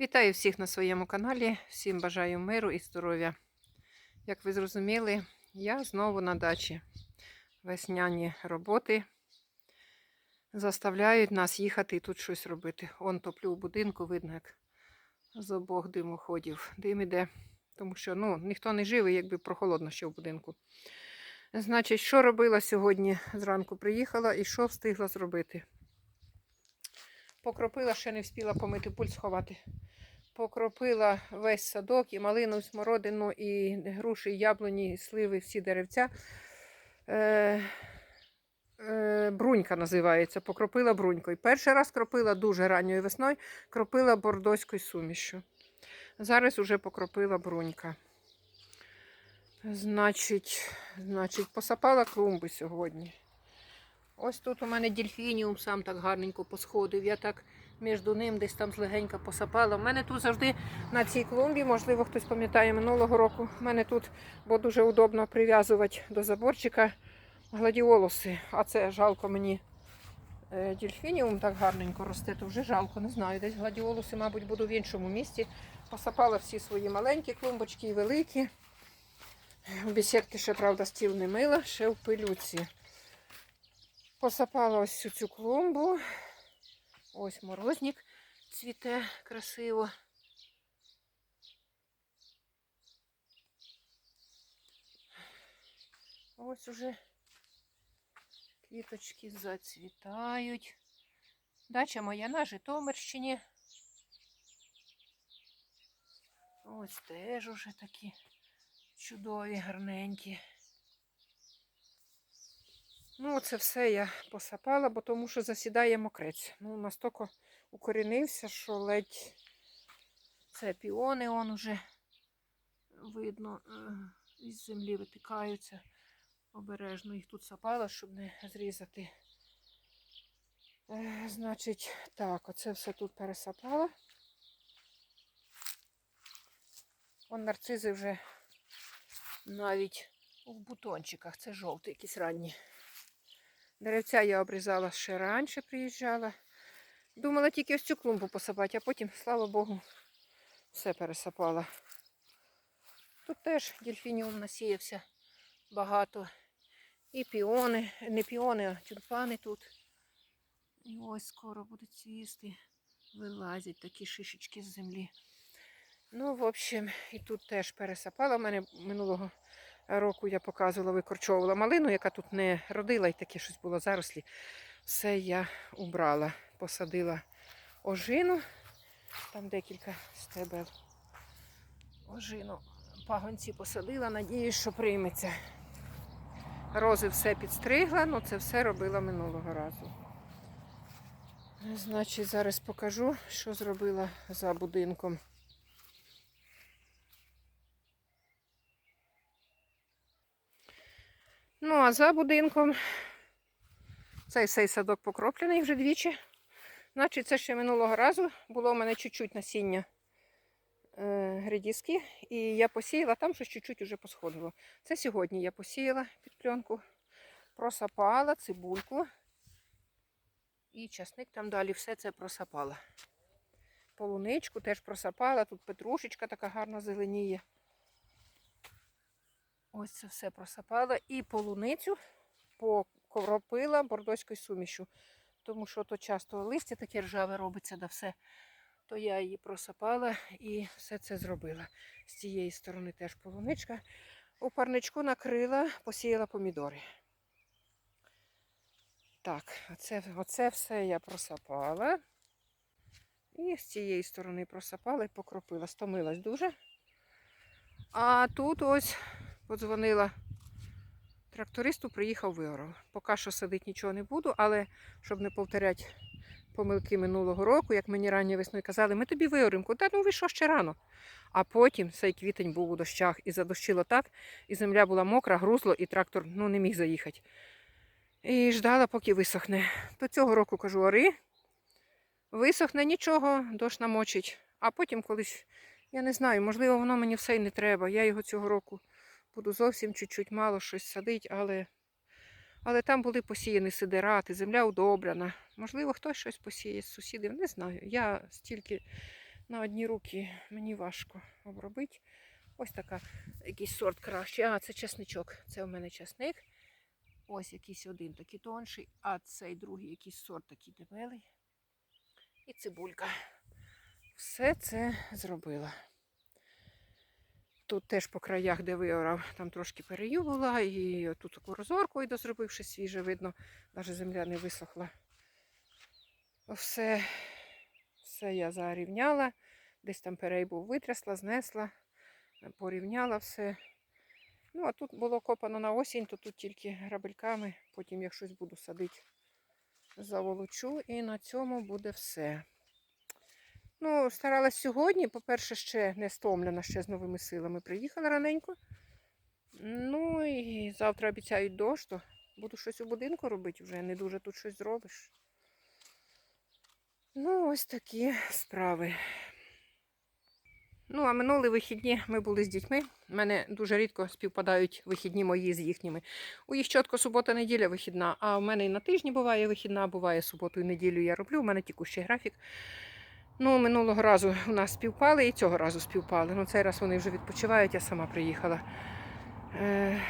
Вітаю всіх на своєму каналі. Всім бажаю миру і здоров'я. Як ви зрозуміли, я знову на дачі. Весняні роботи заставляють нас їхати і тут щось робити. Он топлю в будинку, видно, як з обох димоходів дим іде. Тому що ну, ніхто не живий, якби прохолодно ще в будинку. Значить, що робила сьогодні? Зранку приїхала і що встигла зробити? Покропила, ще не встигла помити пульс сховати. Покропила весь садок, і малину, і смородину, і груші, і яблуні, і сливи, всі деревця. Е, е, брунька називається. Покропила брунькою. Перший раз кропила дуже ранньою весною, кропила бордоською сумішю. Зараз уже покропила брунька. Значить, значить, посапала клумби сьогодні. Ось тут у мене дельфініум сам так гарненько посходив. Я так між ним десь там злегенька посапала. У мене тут завжди на цій клумбі, можливо, хтось пам'ятає минулого року. У мене тут, бо дуже удобно прив'язувати до заборчика гладіолуси. А це жалко мені е, дельфініум так гарненько росте, то вже жалко, не знаю. Десь гладіолуси, мабуть, буду в іншому місці. Посапала всі свої маленькі клумбочки і великі. В бесідки ще, правда, стіл не мила, ще в пилюці. Посапала ось цю, цю клумбу. Ось морозник цвіте красиво. Ось уже квіточки зацвітають. Дача моя на Житомирщині. Ось теж уже такі чудові, гарненькі. Ну, це все я посапала, бо тому що засідає мокрець. Ну, настільки укорінився, що ледь це піони он уже видно е, із землі витикаються. Обережно їх тут сапала, щоб не зрізати. Е, Значить, так, оце все тут пересапала. Вон нарцизи вже навіть у бутончиках. Це жовті якісь ранні. Деревця я обрізала ще раніше приїжджала. Думала тільки ось цю клумбу посапати, а потім, слава Богу, все пересапала. Тут теж дельфініум насіявся багато. І піони, не піони, а тюльпани тут. І ось скоро будуть цвісти. Вилазять такі шишечки з землі. Ну, в общем, і тут теж пересапала. У мене минулого року я показувала, викорчовувала малину, яка тут не родила, і таке щось було зарослі. Все я убрала, посадила ожину, там декілька стебел. Ожину пагонці посадила, надіюсь, що прийметься. Рози все підстригла, ну це все робила минулого разу. Значить, зараз покажу, що зробила за будинком. Ну, а за будинком цей цей садок покроплений вже двічі. Значить, це ще минулого разу було у мене чуть-чуть насіння е, грядіски. І я посіяла, там щось чуть-чуть вже посходило. Це сьогодні я посіяла під пленку, просапала цибульку. І часник там далі все це просапала. Полуничку теж просапала, тут петрушечка така гарно зеленіє. Ось це все просапала. І полуницю покропила бордоською сумішю. Тому що то часто листя таке ржаве робиться да все. То я її просапала і все це зробила. З цієї сторони теж полуничка. У парничку накрила, посіяла помідори. Так, оце, оце все я просапала. І з цієї сторони просапала і покропила. Стомилась дуже. А тут ось подзвонила трактористу, приїхав виоров. Поки що садити нічого не буду, але щоб не повторяти помилки минулого року, як мені ранньою весною казали, ми тобі виоримо. Куди ну ви ще рано? А потім цей квітень був у дощах і задощило так, і земля була мокра, грузло, і трактор ну, не міг заїхати. І ждала, поки висохне. До цього року кажу, ори, висохне нічого, дощ намочить. А потім колись, я не знаю, можливо, воно мені все й не треба. Я його цього року буду зовсім чуть-чуть мало щось садити, але але там були посіяні сидирати, земля удобрена. Можливо, хтось щось посіє з сусідів, не знаю. Я стільки На одні руки мені важко обробити. Ось така якийсь сорт кращий. А, це чесничок. Це у мене чесник. Ось якийсь один такий тонший, а цей другий якийсь сорт такий дебелий. І цибулька. Все це зробила. Тут теж по краях, де виорав, там трошки перею була, і тут таку розорку і дозробив свіже, видно, навіть земля не висохла. Все, все я зарівняла, десь там перей був витрясла, знесла, порівняла все. Ну, а тут було копано на осінь, то тут тільки грабельками, потім як щось буду садити, заволочу, і на цьому буде все. Ну, старалась сьогодні, по-перше, ще не стомлена, ще з новими силами. Приїхала раненько. Ну і завтра обіцяють дощ, то буду щось у будинку робити, вже не дуже тут щось зробиш. Ну, ось такі справи. Ну, а минулі вихідні ми були з дітьми. У мене дуже рідко співпадають вихідні мої з їхніми. У їх чітко субота-неділя вихідна, а в мене і на тижні буває вихідна, буває суботу і неділю я роблю. У мене тікущий графік. Ну, минулого разу у нас співпали і цього разу співпали. Ну, цей раз вони вже відпочивають, я сама приїхала. Е,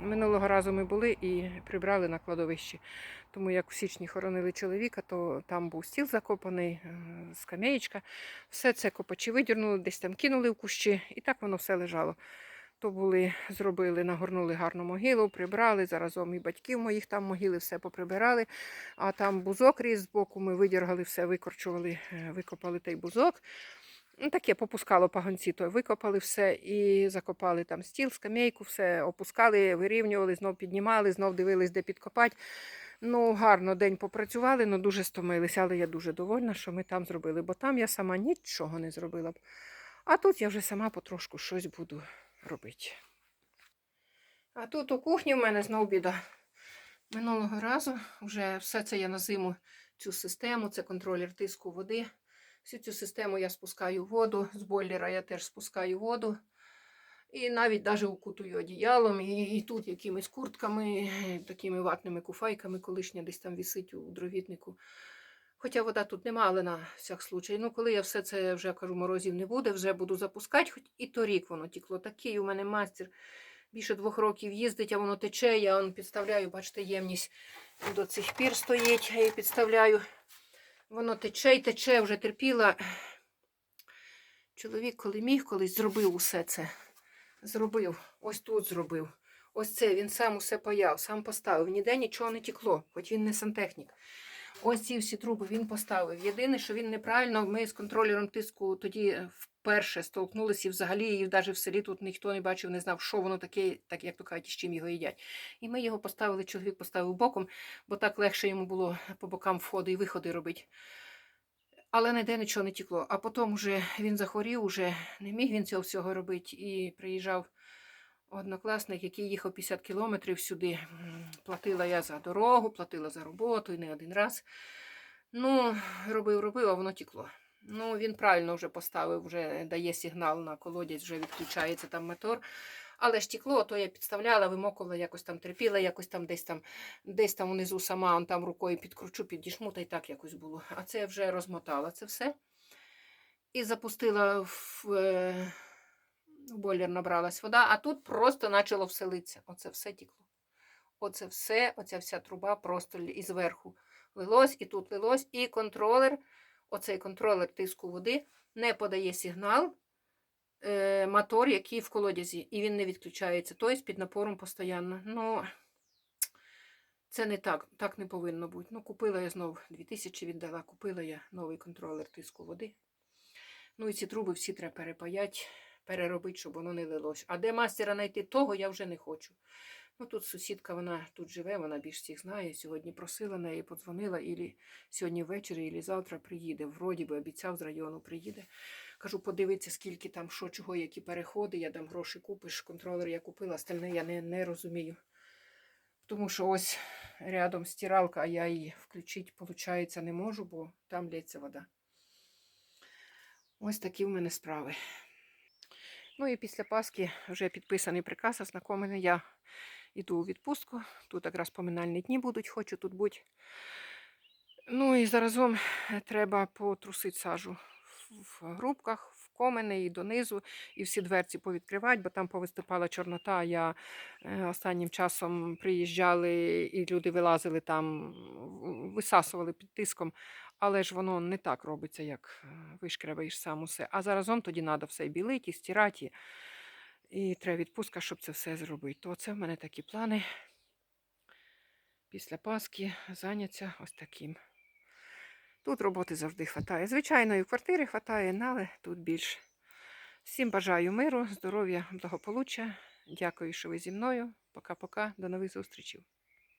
минулого разу ми були і прибрали на кладовищі. Тому як в січні хоронили чоловіка, то там був стіл закопаний, е, скам'яєчка. Все це копачі видірнули, десь там кинули в кущі, і так воно все лежало. То були, зробили, нагорнули гарну могилу, прибрали. Заразом і батьків моїх там могили, все поприбирали. А там бузок ріс збоку, ми видіргали все, викорчували, е, викопали той бузок. Ну, таке попускало пагонці, то викопали все і закопали там стіл, скамейку, все опускали, вирівнювали, знов піднімали, знов дивились, де підкопати. Ну, гарно день попрацювали, але дуже стомилися. Але я дуже довольна, що ми там зробили, бо там я сама нічого не зробила б. А тут я вже сама потрошку щось буду робити. А тут у кухні в мене знов біда. Минулого разу вже все це я на зиму цю систему, це контролер тиску води. Всю цю систему я спускаю воду, з бойлера я теж спускаю воду. І навіть даже укутую одіялом, і, і тут якимись куртками, такими ватними куфайками, колишня десь там висить у дровітнику. Хоча вода тут нема, але на всяк случай. Ну, коли я все це вже кажу, морозів не буде, вже буду запускати, хоч і торік воно тікло. Такий у мене мастер більше двох років їздить, а воно тече. Я он підставляю, бачите, ємність до цих пір стоїть, я її підставляю. Воно тече і тече, вже терпіла. Чоловік, коли міг, колись зробив усе це. Зробив, ось тут зробив. Ось це він сам усе паяв, сам поставив. Ніде нічого не тікло, хоч він не сантехнік. Ось ці всі труби він поставив. Єдине, що він неправильно, ми з контролером тиску тоді вперше столкнулися і взагалі і навіть в селі тут ніхто не бачив, не знав, що воно таке, так як то кажуть, з чим його їдять. І ми його поставили, чоловік поставив боком, бо так легше йому було по бокам входи і виходи робити. Але ніде нічого не тікло. А потім вже він захворів, уже не міг він цього всього робити. І приїжджав однокласник, який їхав 50 кілометрів сюди. Платила я за дорогу, платила за роботу і не один раз. Ну, робив, робив, а воно тікло. Ну, він правильно вже поставив, вже дає сигнал на колодязь, вже відключається там мотор. Але ж тікло, то я підставляла, вимокувала, якось там терпіла, якось там десь там, десь там внизу сама он там рукою підкручу, піддішму, та й так якось було. А це вже розмотала це все. І запустила в, е, в бойлер, набралась вода, а тут просто почало вселитися. Оце все тікло. Оце все, оця вся труба просто і зверху лилось, і тут лилось, і контролер, оцей контролер тиску води не подає сигнал е, мотор, який в колодязі, і він не відключається. Тобто під напором постійно. Ну, це не так, так не повинно бути. Ну, купила я знов 2000 віддала, купила я новий контролер тиску води. Ну і ці труби всі треба перепаяти, переробити, щоб воно не лилось. А де мастера знайти того, я вже не хочу. Ну, тут сусідка, вона тут живе, вона більш всіх знає. Сьогодні просила неї, подзвонила, ілі сьогодні ввечері, ілі завтра приїде. Вроді би обіцяв з району приїде. Кажу, подивитися, скільки там, що, чого, які переходи, я дам гроші купиш. Контролер я купила, остальне я не, не розумію. Тому що ось рядом стиралка, а я її включити, виходить, не можу, бо там лється вода. Ось такі в мене справи. Ну і після Пасхи вже підписаний приказ, ознакомлений. Я йду у відпустку. Тут якраз поминальні дні будуть, хочу тут бути. Ну і заразом треба потрусити сажу в грубках, в комини і донизу, і всі дверці повідкривати, бо там повиступала чорнота. Я е, останнім часом приїжджали і люди вилазили там, висасували під тиском. Але ж воно не так робиться, як е, вишкрябаєш сам усе. А заразом тоді треба все білити, стирати. І треба відпустка, щоб це все зробити. То це в мене такі плани. Після Пасхи зайняться ось таким. Тут роботи завжди вистачає. Звичайно, і в квартирі вистачає, але тут більше. Всім бажаю миру, здоров'я, благополуччя. Дякую, що ви зі мною. Пока-пока. До нових зустрічей.